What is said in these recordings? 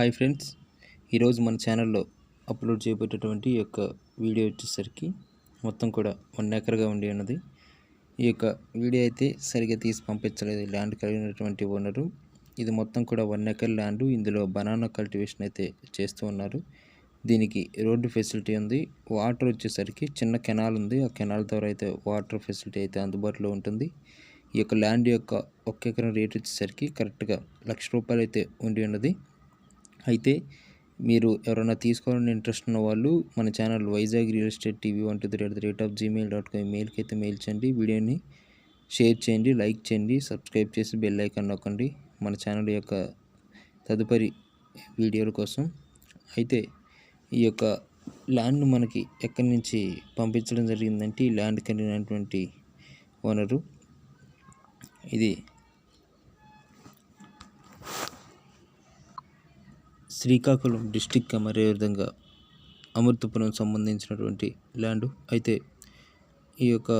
Hi friends ఈరోజు మన ఛానల్లో అప్లోడ్ చేయబోయేటటువంటి ఈ యొక్క వీడియో వచ్చేసరికి మొత్తం కూడా వన్ ఎకర్గా ఉండి ఉన్నది. ఈ యొక్క వీడియో అయితే సరిగ్గా తీసి పంపించలేదు. ల్యాండ్ కలిగినటువంటి ఓనరు ఇది మొత్తం కూడా వన్ ఎకర్ ల్యాండ్ ఇందులో బనానా కల్టివేషన్ అయితే చేస్తూ ఉన్నారు. దీనికి రోడ్డు ఫెసిలిటీ ఉంది. వాటర్ వచ్చేసరికి చిన్న కెనాల్ ఉంది. ఆ కెనాల్ ద్వారా అయితే వాటర్ ఫెసిలిటీ అయితే అందుబాటులో ఉంటుంది. ఈ యొక్క ల్యాండ్ యొక్క ఒక్క ఎకరం రేట్ వచ్చేసరికి కరెక్ట్గా లక్ష రూపాయలు అయితే ఉండి ఉన్నది. అయితే మీరు ఎవరైనా తీసుకోవాలని ఇంట్రెస్ట్ ఉన్న వాళ్ళు మన channel Vizag real estate TV one two three at the rate of Gmail dot com మెయిల్కి అయితే మెయిల్ చేయండి. వీడియోని షేర్ చేయండి లైక్ చేయండి సబ్స్క్రైబ్ చేసి బెల్ ఐకాన్ నొక్కండి. మన ఛానల్ యొక్క తదుపరి వీడియోల కోసం. అయితే ఈ యొక్క ల్యాండ్ను మనకి ఎక్కడి నుంచి పంపించడం జరిగిందంటే ఈ ల్యాండ్ కలిగినటువంటి ఓనరు. ఇది శ్రీకాకుళం డిస్టిక్ మరే విధంగా అమృతపురం సంబంధించినటువంటి ల్యాండ్. అయితే ఈ యొక్క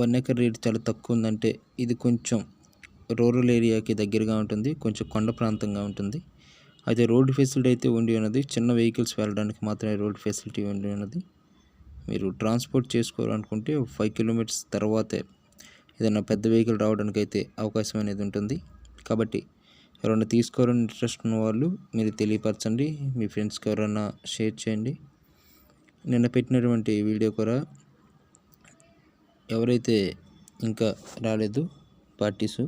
వన్ ఎకర్ రేట్ చాలా తక్కువ ఉందంటే ఇది కొంచెం రూరల్ ఏరియాకి దగ్గరగా ఉంటుంది కొంచెం కొండ ప్రాంతంగా ఉంటుంది. అయితే రోడ్డు ఫెసిలిటీ అయితే ఉండి ఉన్నది. చిన్న వెహికల్స్ వెళ్ళడానికి మాత్రమే రోడ్ ఫెసిలిటీ ఉండి ఉన్నది. మీరు ట్రాన్స్పోర్ట్ చేసుకోవాలనుకుంటే ఫైవ్ కిలోమీటర్స్ తర్వాతే ఏదైనా పెద్ద వెహికల్ రావడానికి అయితే అవకాశం అనేది ఉంటుంది. కాబట్టి ఎవరైనా తీసుకోవాలని ఇంట్రెస్ట్ ఉన్న వాళ్ళు మీరు తెలియపరచండి మీ ఫ్రెండ్స్కి ఎవరైనా షేర్ చేయండి. నిన్న పెట్టినటువంటి వీడియో కూడా ఎవరైతే ఇంకా రాలేదు పార్టీసు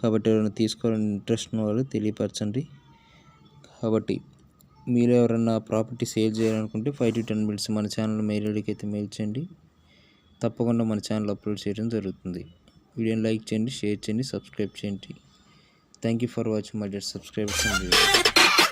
కాబట్టి ఎవరైనా తీసుకోవాలని ఇంట్రెస్ట్ ఉన్న వాళ్ళు తెలియపరచండి. కాబట్టి మీరు ఎవరైనా ప్రాపర్టీ సేల్ చేయాలనుకుంటే ఫైవ్ టు టెన్ మినిట్స్ మన ఛానల్ మెయిల్ ఐడికి అయితే మెయిల్ చేయండి. తప్పకుండా మన ఛానల్ అప్లోడ్ చేయడం జరుగుతుంది. వీడియోని లైక్ చేయండి షేర్ చేయండి సబ్స్క్రైబ్ చేయండి. Thank you for watching my dear subscribers and viewers.